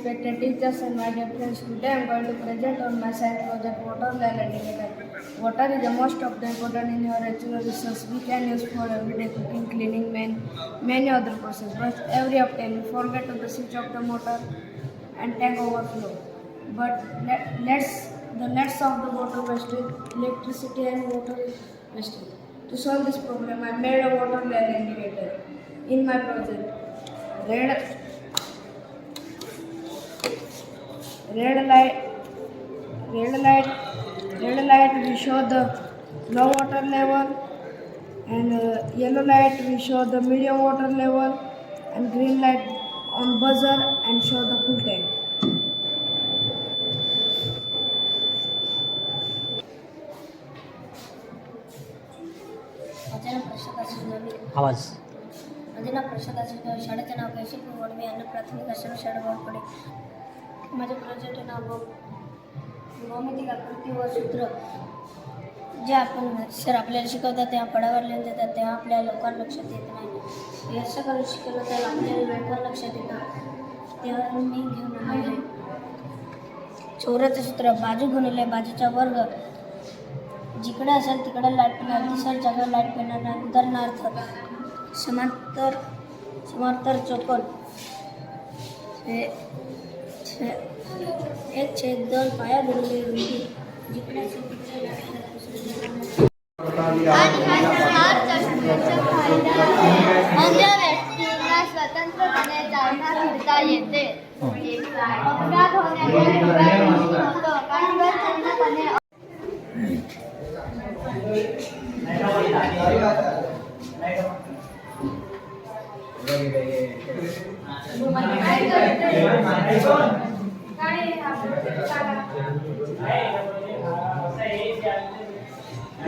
Respected teachers and my dear friends. Today I am going to present on my science project water well indicator. Water is the most of the important in your natural resource. We can use for everyday cooking, cleaning, many, many other processes. But every often we forget to the switch off the motor and tank overflow. But let, let's the nets of the water wastage, electricity and water wastage. To solve this problem, I made a water well indicator in my project. Red red light red light red light we show the low water level and uh, yellow light we show the medium water level and green light on buzzer and show the full tank माझे नाव प्रसाद आशिष आवाज माझे नाव प्रसाद आशिष शाळेचे नाव कैशी वड मी अन्न प्राथमिक आश्रम शाळा बोर्डकडे माझे project नाव भौमितिक आकृती व सूत्र. जे आपण सर आपल्याला शिकवतात तेव्हा पडावर लिहून देतात तेव्हा आपल्या लोकांना लक्षात येत नाही. हे असं करून शिकवलं तर आपल्याला लवकर लक्षात येतं. तेव्हा मी घेऊन आलो आहे. चौराचं सूत्र बाजू गुणले बाजूचा वर्ग. जिकडे असेल तिकडे लाइट पेणार दुसऱ्या जागा लाइट पेणार नाही उदाहरणार्थ समांतर समांतर चौकोन. हे एक छेद दो पाया बिल्ली रुकी जितने से स्वतंत्र बने चालना फिरता येते अपराध होण्याच्या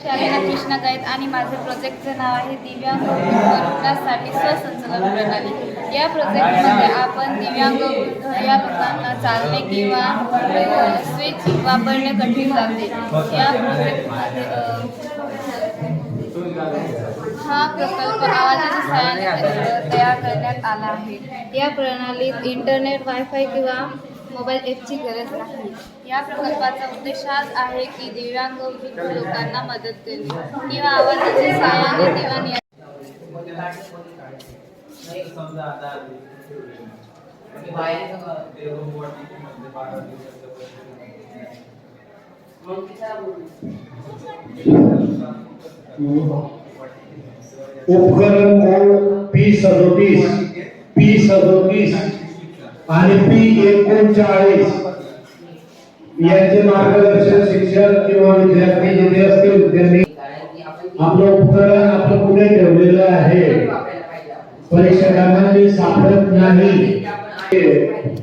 शालिना कृष्णा गायत आणि माझे प्रोजेक्टचं नाव आहे दिव्यांग वृद्धांसाठी स्वसंचलन प्रणाली. या प्रोजेक्टमध्ये आपण दिव्यांग या लोकांना चालणे किंवा स्विच वापरणे कठीण जाते. या प्रोजेक्टमध्ये हा प्रकल्प आवाजाच्या सहाय्याने तयार करण्यात आला आहे. या प्रणालीत इंटरनेट वायफाय किंवा मोबाईल ॲपची गरज नाही. या प्रकल्पाचा उद्देश हाच आहे की दिव्यांग वृद्ध लोकांना मदत करणे किंवा आवाजाचे सहाय्याने किंवा उपकरण कोड पी सदोतीस पी सदोतीस आणि पी एकोणचाळीस. यांचे मार्गदर्शन शिक्षक किंवा विद्यार्थी जिथे असतील त्यांनी आपलं उपकरण आपलं पुढे ठेवलेलं आहे. परीक्षकांना मी सापडत नाही.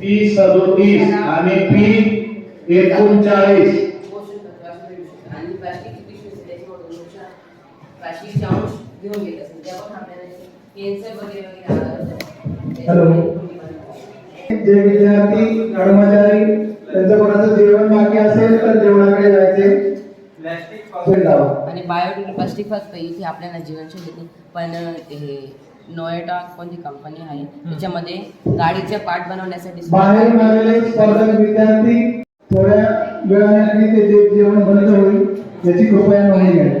पी सदोतीस आणि पी एकोणचाळीस. घेऊन घेत असते त्यापासून आपल्याला वगैरे वगैरे हॅलो. जे विद्यार्थी कर्मचारी त्यांचं कोणाचं जेवण बाकी असेल तर जेवणाकडे जायचे. आणि बायोडिग्रेड प्लास्टिक फक्त इथे आपल्याला जीवनशैली पण हे नोएटा कोणती कंपनी आहे? त्याच्यामध्ये गाडीचे पार्ट बनवण्यासाठी बाहेरून आलेले स्पर्धक विद्यार्थी थोड्या वेळाने ते जे जेवण बंद होईल याची कृपया नोंद घ्या.